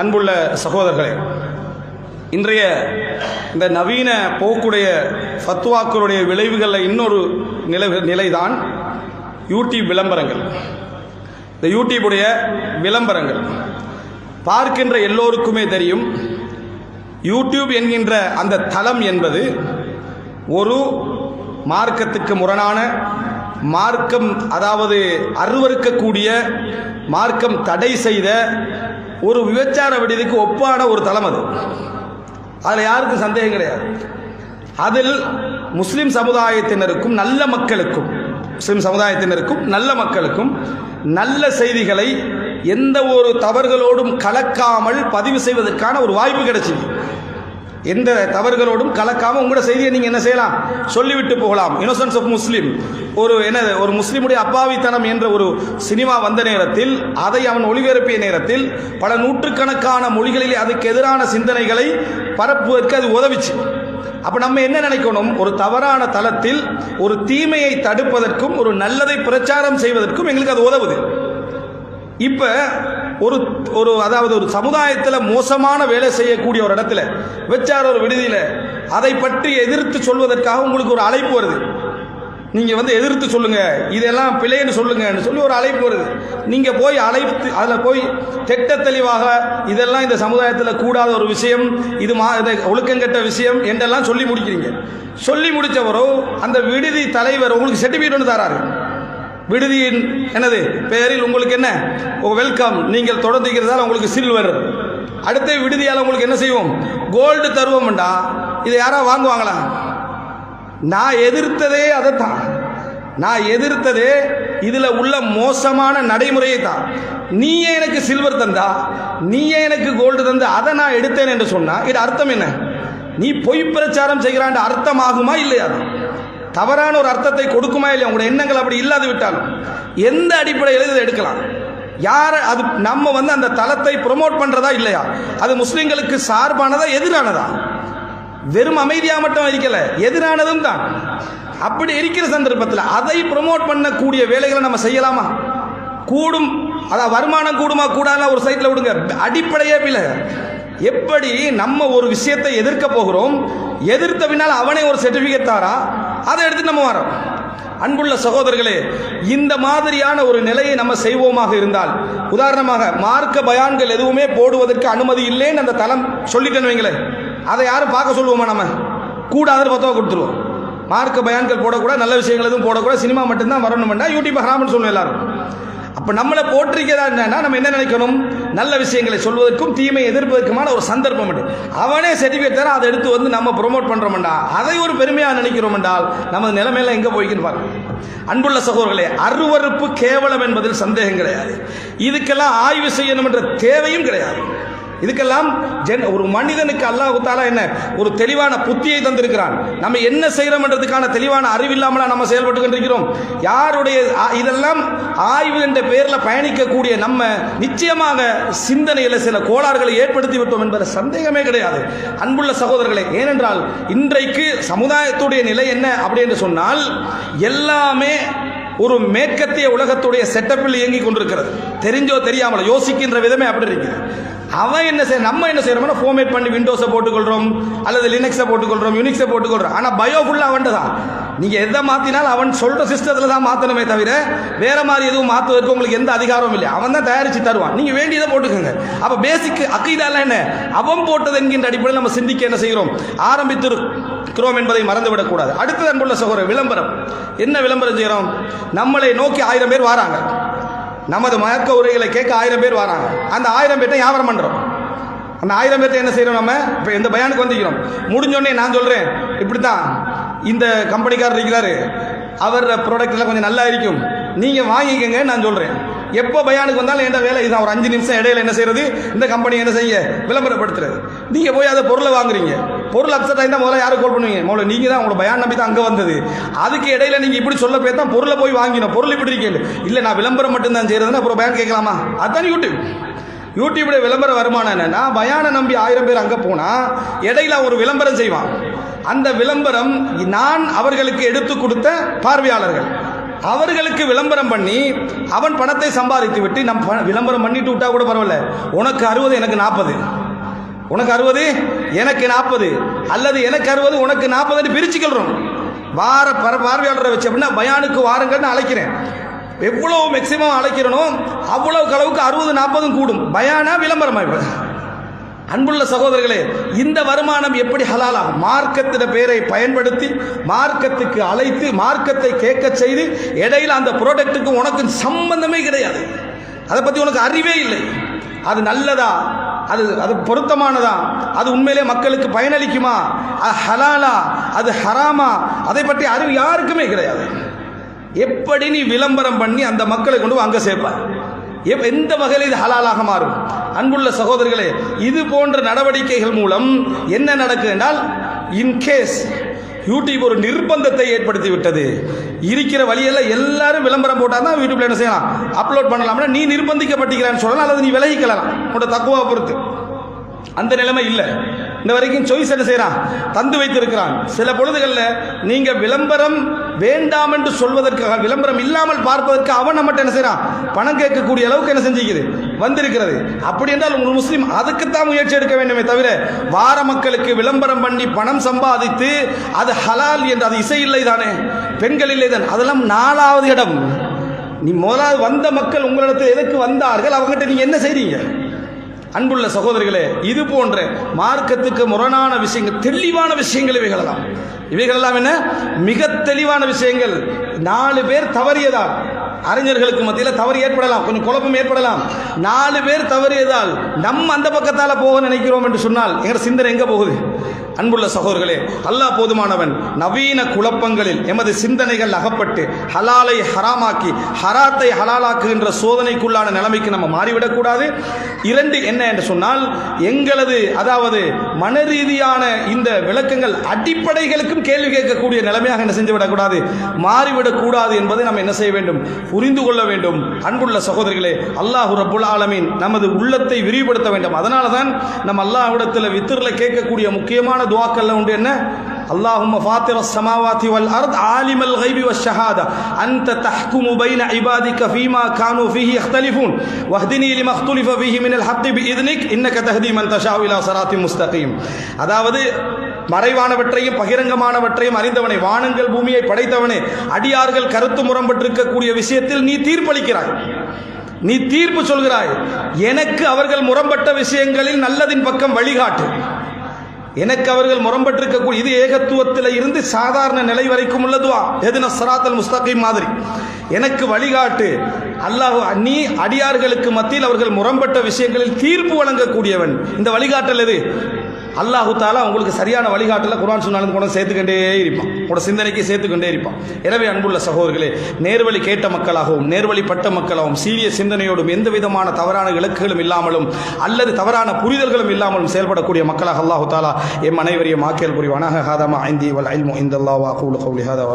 அன்புள்ள சகோதரர்களே இன்றைய இந்த நவீன போக்குடைய ஃபத்வாக்களுடைய விளைவுகளில் இன்னொரு நிலை நிலைதான் யூடியூப் விளம்பரங்கள். இந்த யூடியூபுடைய விளம்பரங்கள். பார்க்கின்ற எல்லோருக்குமே தெரியும் யூடியூப் என்கின்ற அந்த தளம் என்பது ஒரு மார்க்கத்துக்கு முரணான மார்க்கம் அதாவது அருவறுக்கக்கூடிய மார்க்கம் தடை செய்த ஒரு விபச்சார விடுதிக்கு ஒப்பான ஒரு தளம் அது. அதில் யாருக்கும் சந்தேகம் கிடையாது. அதில் முஸ்லிம் சமுதாயத்தினருக்கும் நல்ல மக்களுக்கும் முஸ்லிம் சமுதாயத்தினருக்கும் நல்ல மக்களுக்கும் நல்ல செய்திகளை எந்த ஒரு தவறுகளோடும் கலக்காமல் பதிவு செய்வதற்கான ஒரு வாய்ப்பு கிடைச்சிது. எந்த தவறுகளோடும் கலக்காமல் உங்களோட செய்தியை நீங்கள் என்ன செய்யலாம்? சொல்லிவிட்டு போகலாம். இனோசன்ஸ் ஆஃப் முஸ்லீம் ஒரு என்ன ஒரு முஸ்லீமுடைய அப்பாவித்தனம் என்ற ஒரு சினிமா வந்த நேரத்தில் அதை அவன் ஒளிபரப்பிய நேரத்தில் பல நூற்றுக்கணக்கான மொழிகளிலே அதுக்கு எதிரான சிந்தனைகளை பரப்புவதற்கு அது உதவிச்சு. அப்போ நம்ம என்ன நினைக்கணும்? ஒரு தவறான தளத்தில் ஒரு தீமையை தடுப்பதற்கும் ஒரு நல்லதை பிரச்சாரம் செய்வதற்கும் எங்களுக்கு அது உதவுது. இப்போ ஒரு ஒரு அதாவது ஒரு சமுதாயத்தில் மோசமான வேலை செய்யக்கூடிய ஒரு இடத்துல வச்சார் ஒரு விடுதியில் அதை பற்றி எதிர்த்து சொல்வதற்காக உங்களுக்கு ஒரு அழைப்பு வருது. நீங்கள் வந்து எதிர்த்து சொல்லுங்கள் இதெல்லாம் பிழைன்னு சொல்லுங்கன்னு சொல்லி ஒரு அழைப்பு வருது. நீங்கள் போய் அழைத்து அதில் போய் திட்ட தெளிவாக இதெல்லாம் இந்த சமுதாயத்தில் கூடாத ஒரு விஷயம் இது மா இதை ஒழுக்கங்கெட்ட விஷயம் என்றெல்லாம் சொல்லி முடிக்கிறீங்க. சொல்லி முடித்தவரோ அந்த விடுதி தலைவர் உங்களுக்கு சர்டிஃபிகேட் ஒன்று தராரு. விடுதியின் எனது பெயரில் உங்களுக்கு என்ன? வெல்கம் நீங்கள் தொடர்ந்துக்கிறதால உங்களுக்கு சில்வர் அடுத்த விடுதியால் உங்களுக்கு என்ன செய்வோம்? கோல்டு தருவோம்டா. இதை யாராவது வாங்குவாங்களா? நான் எதிர்த்ததே அதைத்தான். நான் எதிர்த்ததே இதில் உள்ள மோசமான நடைமுறையை தான் நீயே எனக்கு சில்வர் தந்தா நீயே எனக்கு கோல்டு தந்தா அதை நான் எடுத்தேன் என்று சொன்னால் இது அர்த்தம் என்ன? நீ பொய் பிரச்சாரம் செய்கிறான் அர்த்தம் ஆகுமா இல்லையா? தவறான ஒரு அர்த்தத்தை கொடுக்குமா இல்லையா? உங்களோட எண்ணங்கள் அப்படி இல்லாது விட்டாலும். எந்த அடிப்படையில் இதை எடுக்கலாம். யார் அது நம்ம வந்து அந்த தளத்தை ப்ரொமோட் பண்ணுறதா இல்லையா? அது முஸ்லீம்களுக்கு சார்பானதா எதிரானதா? வெறும் அமைதியாக மட்டும் இருக்கலை எதிரானதும் தான். அப்படி இருக்கிற சந்தர்ப்பத்தில் அதை ப்ரொமோட் பண்ணக்கூடிய வேலைகளை நம்ம செய்யலாமா? கூடும் அதான் வருமானம் கூடுமா கூடாத ஒரு சைட்டில் விடுங்க. அடிப்படையே பிள்ளை எப்படி நம்ம ஒரு விஷயத்தை எதிர்க்க போகிறோம்? எதிர்த்த பின்னால் அவனே ஒரு சர்டிஃபிகேட் தாரா? அதை எடுத்து நம்ம வரோம். அன்புள்ள சகோதரர்களே இந்த மாதிரியான ஒரு நிலையை நம்ம செய்வோமாக இருந்தால் உதாரணமாக மார்க்க பயான்கள் எதுவுமே போடுவதற்கு அனுமதி இல்லைன்னு அந்த தளம் சொல்லிட்டேன்னு வைங்களேன். அதை யாரும் பார்க்க சொல்லுவோமா நம்ம? கூடாதுன்னு பத்தவா கொடுத்துருவோம். மார்க்க பயான்கள் போடக்கூடாது நல்ல விஷயங்கள் எதுவும் போடக்கூடாது சினிமா மட்டும்தான் வரணும்னா யூடியூப் ஹராம்னு சொல்லுவோம் எல்லாரும். அப்போ நம்மளை போற்றிக்கிறதா என்னன்னா நம்ம என்ன நினைக்கணும்? நல்ல விஷயங்களை சொல்வதற்கும் தீமை எதிர்ப்பதற்குமான ஒரு சந்தர்ப்பம் உண்டு. அவனே சர்டிஃபிகேட் தர அதை எடுத்து வந்து நம்ம ப்ரொமோட் பண்ணுறோம்டா அதை ஒரு பெருமையாக நினைக்கிறோம் என்றால் நமது நிலைமையில எங்கே போய்க்குன்னு பாருங்க. அன்புள்ள சகோதரர்களே அருவருப்பு கேவலம் என்பதில் சந்தேகம் கிடையாது. இதுக்கெல்லாம் ஆய்வு செய்யணும் என்ற தேவையும் கிடையாது. இதுக்கெல்லாம் ஜென் ஒரு மனிதனுக்கு அல்லாஹ் தாலா என்ன ஒரு தெளிவான புத்தியை தந்திருக்கிறான். நம்ம என்ன செய்கிறோம்ன்றதுக்கான தெளிவான அறிவில்லாமலாம் நம்ம செயல்பட்டு கொண்டிருக்கிறோம். யாருடைய ஆ- இதெல்லாம் ஆய்வு என்ற பெயரில் பயணிக்கக்கூடிய நம்ம நிச்சயமாக சிந்தனையில் சில கோளாறுகளை ஏற்படுத்தி விட்டோம் என்பதில் சந்தேகமே கிடையாது. அன்புள்ள சகோதரர்களே ஏனென்றால் இன்றைக்கு சமுதாயத்துடைய நிலை என்ன அப்படி என்று சொன்னால் எல்லாமே ஒரு மேற்கத்திய உலகத்துடைய செட்டப்பில் இயங்கி கொண்டிருக்கிறது. தெரிஞ்சோ தெரியாமல யோசிக்கின்ற விதமே அப்படி இருக்குது. அவன் என்ன செய்ய நம்ம என்ன செய்யறோம்னா ஃபோமேட் பண்ணி விண்டோஸை போட்டுக்கொள்றோம் அல்லது லினக்ஸை போட்டுக்கொள்றோம் யூனிக்ஸை போட்டுக்கொள்றோம். ஆனால் பயோ ஃபுல்லாக அவன்ட்டு தான். நீங்கள் எதை மாற்றினாலும் அவன் சொல்கிற சிஸ்டத்தில் தான் மாற்றணுமே தவிர வேற மாதிரி எதுவும் மாற்றுவதற்கு உங்களுக்கு எந்த அதிகாரமும் இல்லை. அவன் தான் தயாரித்து தருவான். நீங்கள் வேண்டியதை போட்டுக்கோங்க. அப்போ பேசிக் அக்கீதாலாம் என்ன? அவன் போட்டது என்கின்ற அடிப்படையில் நம்ம சிந்திக்க என்ன செய்கிறோம்? இருக்கிறோம் என்பதை மறந்துவிடக்கூடாது. அடுத்தது அன்புள்ள சகோதரர் விளம்பரம். என்ன விளம்பரம் செய்கிறோம் நம்மளை நோக்கி ஆயிரம் பேர் வராங்க. நமது மயக்க உரைகளை கேட்க ஆயிரம் பேர் வராங்க. அந்த ஆயிரம் பேர்ட்ட வியாபாரம் பண்ணுறோம் அந்த ஆயிரம் பேர்ட்ட என்ன செய்கிறோம் நம்ம? இப்போ இந்த பயானுக்கு வந்துக்கிறோம் முடிஞ்சோடனே நான் சொல்கிறேன் இப்படி தான் இந்த கம்பெனிக்காரர் இருக்கிறாரு. அவர் ப்ராடக்ட்லாம் கொஞ்சம் நல்லா இருக்கும். நீங்கள் வாங்கிக்கங்க நான் சொல்கிறேன் எப்போ பயானுக்கு வந்தாலும் என்ன வேலை? இதுதான் ஒரு அஞ்சு நிமிஷம் இடையில என்ன செய்யறது? இந்த கம்பெனி என்ன செய்ய விளம்பரப்படுத்துறது. நீங்க போய் அதை பொருளை வாங்குறீங்க. பொருள் அப்செட் ஆயிருந்தா முதல்ல யாரும் கால் பண்ணுவீங்க? முதல்ல நீங்க தான் உங்களை பயான் நம்பி தான் அங்க வந்தது. அதுக்கு இடையில நீங்க இப்படி சொல்ல போய் தான் பொருளை போய் வாங்கினோம் பொருள் இப்படி இருக்கீங்க இல்ல நான் விளம்பரம் மட்டும் தான் அப்புறம் பயான் கேட்கலாமா? அதுதான் யூடியூப் யூடியூப்ல விளம்பர வருமானம் என்னன்னா பயான நம்பி ஆயிரம் பேர் அங்க போனா இடையில ஒரு விளம்பரம் செய்வான். அந்த விளம்பரம் நான் அவர்களுக்கு எடுத்து கொடுத்த பார்வையாளர்கள். அவர்களுக்கு விளம்பரம் பண்ணி அவன் பணத்தை சம்பாதித்து விட்டு நம் ப- விளம்பரம் பண்ணிட்டு விட்டா கூட பரவாயில்ல. உனக்கு அறுபது எனக்கு நாற்பது உனக்கு அறுபது எனக்கு நாற்பது அல்லது எனக்கு அறுபது உனக்கு நாற்பதுன்னு பிரிச்சுக்கிறோம் வார பர பார்வையாளரை வச்சு அப்படின்னா பயானுக்கு வாருங்கன்னு அழைக்கிறேன். எவ்வளோ மேக்சிமம் அழைக்கிறனோ அவ்வளோக்கு அளவுக்கு அறுபது நாற்பதும் கூடும். பயானா விளம்பரம் இப்ப? அன்புள்ள சகோதரர்களே இந்த வருமானம் எப்படி ஹலாலாகும் மார்க்கத்தின பேரை பயன்படுத்தி மார்க்கத்துக்கு அழைத்து மார்க்கத்தை கேட்க செய்து இடையில அந்த ப்ராடக்ட்டுக்கு உனக்கு சம்பந்தமே கிடையாது. அதை பற்றி உனக்கு அறிவே இல்லை. அது நல்லதா? அது அது பொருத்தமானதா? அது உண்மையிலே மக்களுக்கு பயனளிக்குமா? அது ஹலாலா? அது ஹராமா? அதை பற்றி அறிவு யாருக்குமே கிடையாது. எப்படி நீ விளம்பரம் பண்ணி அந்த மக்களை கொண்டு அங்கே அங்க சேர்ப்பார் எந்த வகையில் இது ஹலாலாக மாறும்? அன்புள்ள சகோதரர்களே இது போன்ற நடவடிக்கைகள் மூலம் என்ன நடக்குது என்றால் இன்கேஸ் யூடியூப் ஒரு நிர்பந்தத்தை ஏற்படுத்தி விட்டது இருக்கிற வழியெல்லாம் எல்லாரும் விளம்பரம் போட்டால் தான் யூடியூப்ல என்ன செய்யலாம்? அப்லோட் பண்ணலாம்னா நீ நிர்பந்திக்கப்பட்டிருக்கிறான்னு சொல்லலாம் அல்லது நீ விலகிக்கலாம் உன்னோட தக்குவா பொறுத்து. அந்த நிலைமை இல்லை. இந்த வரைக்கும் சாய்ஸ் என்ன செய்கிறான் தந்து வைத்திருக்கிறான். சில பொழுதுகளில் நீங்கள் விளம்பரம் வேண்டாம் என்று சொல்வதற்காக விளம்பரம் இல்லாமல் பார்ப்பதற்கு அவன் நம்மகிட்ட என்ன செய்கிறான் பணம் கேட்கக்கூடிய அளவுக்கு என்ன செஞ்சுக்குது? வந்திருக்கிறது. அப்படி என்றால் ஒரு முஸ்லீம் அதுக்குத்தான் முயற்சி எடுக்க வேண்டுமே தவிர வார மக்களுக்கு விளம்பரம் பண்ணி பணம் சம்பாதித்து அது ஹலால் என்று அது இசை இல்லை தானே? பெண்கள் இல்லை தான். அதெல்லாம் நாலாவது இடம். நீ முதலாவது வந்த மக்கள் உங்களிடத்தில் எதுக்கு வந்தார்கள்? அவங்ககிட்ட நீங்கள் என்ன செய்றீங்க? அன்புள்ள சகோதரிகளே இது போன்ற மார்க்கத்துக்கு முரணான விஷயங்கள் தெளிவான விஷயங்கள் இவைகளெல்லாம். இவைகளெல்லாம் என்ன? மிக தெளிவான விஷயங்கள். நாலு பேர் தவறியதால் அறிஞர்களுக்கு மத்தியில் தவறு ஏற்படலாம் கொஞ்சம் குழப்பம் ஏற்படலாம். நாலு பேர் தவறியதால் நம்ம அந்த பக்கத்தால் போக நினைக்கிறோம் என்று சொன்னால் எங்கள் சிந்தனை எங்கே போகுது? அன்புள்ள சகோதரர்களே அல்லாஹ் போதுமானவன் நவீன குழப்பங்களில் எமது சிந்தனைகள் அகப்பட்டு ஹலாலை ஹராமாக்கி ஹராத்தை ஹலாலாக்குகின்ற சோதனைக்குள்ளான நிலைமைக்கு நம்ம மாறிவிடக்கூடாது. இரண்டு என்ன என்று சொன்னால் எங்களது அதாவது மன ரீதியான இந்த விளக்கங்கள் அடிப்படைகளுக்கும் கேள்வி கேட்கக்கூடிய நிலைமையாக என்ன செஞ்சு விடக்கூடாது மாறிவிடக்கூடாது என்பதை நம்ம என்ன செய்ய வேண்டும்? புரிந்து கொள்ள வேண்டும். அன்புள்ள சகோதரிகளே அல்லாஹு ரபுல் ஆலமீன் நமது உள்ளத்தை விரிவுபடுத்த வேண்டும். அதனால தான் நம்ம அல்லாஹ்விடத்தில் வித்திரில் கேட்கக்கூடிய முக்கியமான துவாக்கள்ல உண்டு என்ன اللهم فاطر السماوات والأرض عالم الغيب والشهادة أنت تحكم بين عبادك فيما كانوا فيه يختلفون واهدني لما اختلف فيه من الحق بإذنك إنك تهدي من تشاء إلى صراط مستقيم அதாவது மறைவானவற்றையும் பகிரங்கமானவற்றையும் அறிந்தவனை வானங்கள் பூமியை படைத்தவனே அடியார்கள் கருத்து முரண்பட்டிருக்கக்கூடிய விஷயத்தில் நீ தீர்ப்பளிக்கிறாய் நீ தீர்ப்பு சொல்கிறாய் எனக்கு அவர்கள் முரண்பட்ட விஷயங்களில் நல்லதின் பக்கம் வழிகாட்டு எனக்கு அவர்கள் முரம்பட்டிருக்கக்கூடிய இது ஏகத்துவத்தில் இருந்து சாதாரண நிலை வரைக்கும் உள்ளதுவா எதுன சராத்தல் முஸ்தகி மாதிரி. எனக்கு வழிகாட்டு அல்லாஹ் நீ அடியார்களுக்கு மத்தியில் அவர்கள் முரண்பட்ட விஷயங்களில் தீர்ப்பு வழங்கக்கூடியவன். இந்த வழிகாட்டல் எது? அல்லாஹு தாலா உங்களுக்கு சரியான வழிகாட்டல குரான் சொன்னாலும் கூட சேர்த்துக்கொண்டே இருப்பான். உங்களோட சிந்தனைக்கு சேர்த்துக்கொண்டே இருப்பான். எனவே அன்புள்ள சகோதரர்களே நேர்வழி கேட்ட மக்களாகவும் நேர்வழி பட்ட மக்களாகவும் சீரிய சிந்தனையோடும் எந்த விதமான தவறான இலக்குகளும் இல்லாமலும் அல்லது தவறான புரிதல்களும் இல்லாமலும் செயல்படக்கூடிய மக்களாக அல்லாஹு தாலா எம் அனைவரையும் ஆக்கியல் புரிவானாக. ஹாதமா ஐந்தி வல் ஐல்மு இந்த அல்லாஹ் அகூலு கௌலி ஹாதா